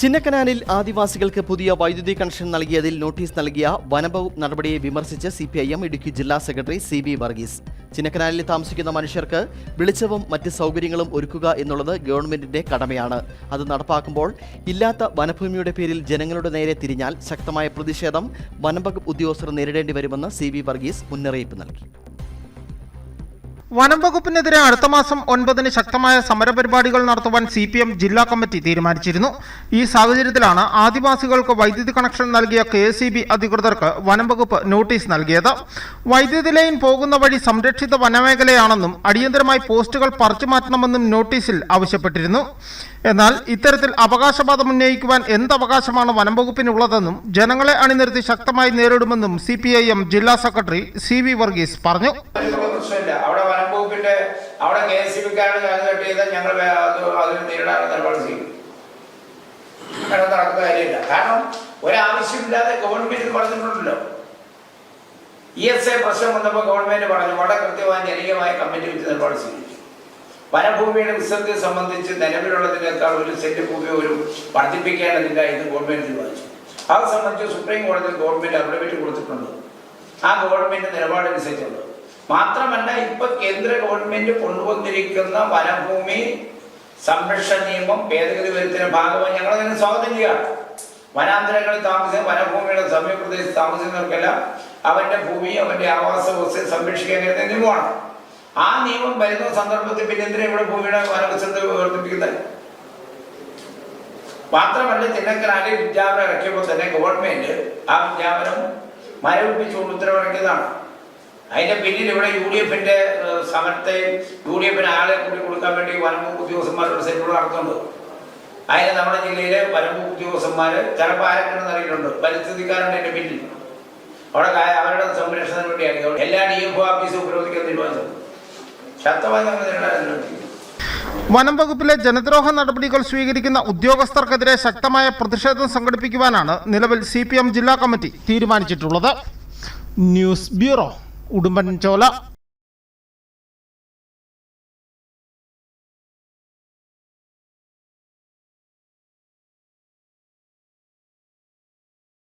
ചിന്നക്കനാലിൽ ആദിവാസികൾക്ക് പുതിയ വൈദ്യുതി കണക്ഷൻ നൽകിയതിൽ നോട്ടീസ് നൽകിയ വനംവകുപ്പ് നടപടിയെ വിമർശിച്ച് C P I M Idukki ജില്ലാ സെക്രട്ടറി സി ബി വർഗീസ്. ചിന്നക്കനാലിൽ താമസിക്കുന്ന മനുഷ്യർക്ക് വിളിച്ചവും മറ്റ് സൗകര്യങ്ങളും ഒരുക്കുക എന്നുള്ളത് ഗവൺമെന്റിന്റെ കടമയാണ്. അത് നടപ്പാക്കുമ്പോൾ ഇല്ലാത്ത വനഭൂമിയുടെ പേരിൽ ജനങ്ങളുടെ നേരെ തിരിഞ്ഞാൽ ശക്തമായ പ്രതിഷേധം വനംവകുപ്പ് ഉദ്യോഗസ്ഥർ നേരിടേണ്ടി വരുമെന്ന് സി ബി വർഗീസ് മുന്നറിയിപ്പ് നൽകി. വനം വകുപ്പിനെതിരെ അടുത്ത മാസം ഒൻപതിന് ശക്തമായ സമരപരിപാടികൾ നടത്തുവാൻ സി പി എം ജില്ലാ കമ്മിറ്റി തീരുമാനിച്ചിരുന്നു. ഈ സാഹചര്യത്തിലാണ് ആദിവാസികൾക്ക് വൈദ്യുതി കണക്ഷൻ നൽകിയ കെ എസ് അധികൃതർക്ക് വനം വകുപ്പ് നോട്ടീസ് നൽകിയത്. വൈദ്യുതി ലൈൻ പോകുന്ന വഴി സംരക്ഷിത വനമേഖലയാണെന്നും അടിയന്തരമായി പോസ്റ്റുകൾ പറിച്ചു മാറ്റണമെന്നും നോട്ടീസിൽ ആവശ്യപ്പെട്ടിരുന്നു. എന്നാൽ ഇത്തരത്തിൽ അവകാശവാദം ഉന്നയിക്കുവാൻ എന്ത് അവകാശമാണ് വനം വകുപ്പിനുള്ളതെന്നും ജനങ്ങളെ അണിനിരത്തി ശക്തമായി നേരിടുമെന്നും സി ജില്ലാ സെക്രട്ടറി സി വർഗീസ് പറഞ്ഞു അതിനുള്ള പ്രശ്നമില്ല അവിടെ വനം വകുപ്പിന്റെ അവിടെ കെ എസ് സി ബിക്കാണ് കട്ട് ചെയ്താൽ ഞങ്ങൾ അതിന് നേരിടാനുള്ള നിലപാട് ചെയ്യും കാരണം നടക്കുന്ന കാര്യമില്ല. കാരണം ഒരാവശ്യമില്ലാതെ ഗവൺമെന്റ് പറഞ്ഞിട്ടുണ്ടല്ലോ. ഇ എസ് ഐ പ്രശ്നം വന്നപ്പോൾ ഗവൺമെന്റ് പറഞ്ഞു വളരെ കൃത്യമായ ജനകീയമായ കമ്മിറ്റി വെച്ച് നിലപാട് സ്വീകരിച്ചു. വനഭൂമിയുടെ വിസ്തൃതി സംബന്ധിച്ച് നിലവിലുള്ളതിനേക്കാൾ ഒരു സെന്റ് ഭൂമി ഒരു വർദ്ധിപ്പിക്കേണ്ടതില്ല എന്ന് ഗവൺമെന്റ് തീരുമാനിച്ചു. അത് സംബന്ധിച്ച് സുപ്രീം കോടതി ഗവൺമെന്റ് അഫിഡവിറ്റ് കൊടുത്തിട്ടുണ്ട്. ആ ഗവൺമെന്റ് നിലപാടനുസരിച്ചുണ്ട് മാത്രമല്ല ഇപ്പൊ കേന്ദ്ര ഗവൺമെന്റ് കൊണ്ടുവന്നിരിക്കുന്ന വനഭൂമി സംരക്ഷണ നിയമം ഭേദഗതി വരുത്തുന്ന ഭാഗമായി ഞങ്ങൾ അതിനെ സ്വാഗതം ചെയ്യാം വനാന്തരങ്ങളിൽ താമസിക്കുന്ന വനഭൂമിയുടെ സമീപപ്രദേശത്ത് താമസിക്കുന്നവർക്കെല്ലാം അവന്റെ ഭൂമി അവന്റെ ആവാസ വ്യവസ്ഥയെ സംരക്ഷിക്കാൻ നിയമമാണ്. ആ നിയമം വരുന്ന സന്ദർഭത്തിൽ പിന്നെ എന്തിനാ ഇവിടെ ഭൂമിയുടെ വനവസ്ഥ വർദ്ധിപ്പിക്കുന്നത് മാത്രമല്ല ചിന്നക്കനാലിൽ വിജ്ഞാപനം ഇറക്കിയപ്പോൾ തന്നെ ഗവൺമെന്റ് ആ വിജ്ഞാപനം മരവിപ്പിച്ചുകൊണ്ട് ഉത്തരവിറക്കിയതാണ്. അതിന്റെ പിന്നിൽ ഇവിടെ യു ഡി എഫിന്റെ സമരത്തെ യു ഡി എഫിന് ആളെ കൂടി കൊടുക്കാൻ വേണ്ടി വനംവകുപ്പ് ഉദ്യോഗസ്ഥന്മാരുടെ സെറ്റുകൾ നടത്തുന്നുണ്ട്. അതിന് നമ്മുടെ ജില്ലയിലെ വനംവകുപ്പ് ഉദ്യോഗസ്ഥന്മാര് ചിലപ്പോൾ ആരൊക്കെയാണെന്ന് അറിയിട്ടുണ്ട് പരിസ്ഥിതിക്കാരുണ്ട് എന്റെ പിന്നിൽ. അവിടെ അവരുടെ സംരക്ഷണത്തിന് വേണ്ടിയായിരിക്കും. എല്ലാ ഡി എഫ് ഓഫീസും ഉപരോധിക്കാൻ തീരുമാനിച്ചത് ശക്തമായി നേരിടാൻ വനം വകുപ്പിലെ ജനദ്രോഹ നടപടികൾ സ്വീകരിക്കുന്ന ഉദ്യോഗസ്ഥർക്കെതിരെ ശക്തമായ പ്രതിഷേധം സംഘടിപ്പിക്കുവാനാണ് നിലവിൽ സി ജില്ലാ കമ്മിറ്റി തീരുമാനിച്ചിട്ടുള്ളത്. News bureau. උඩුඹන්චෝලා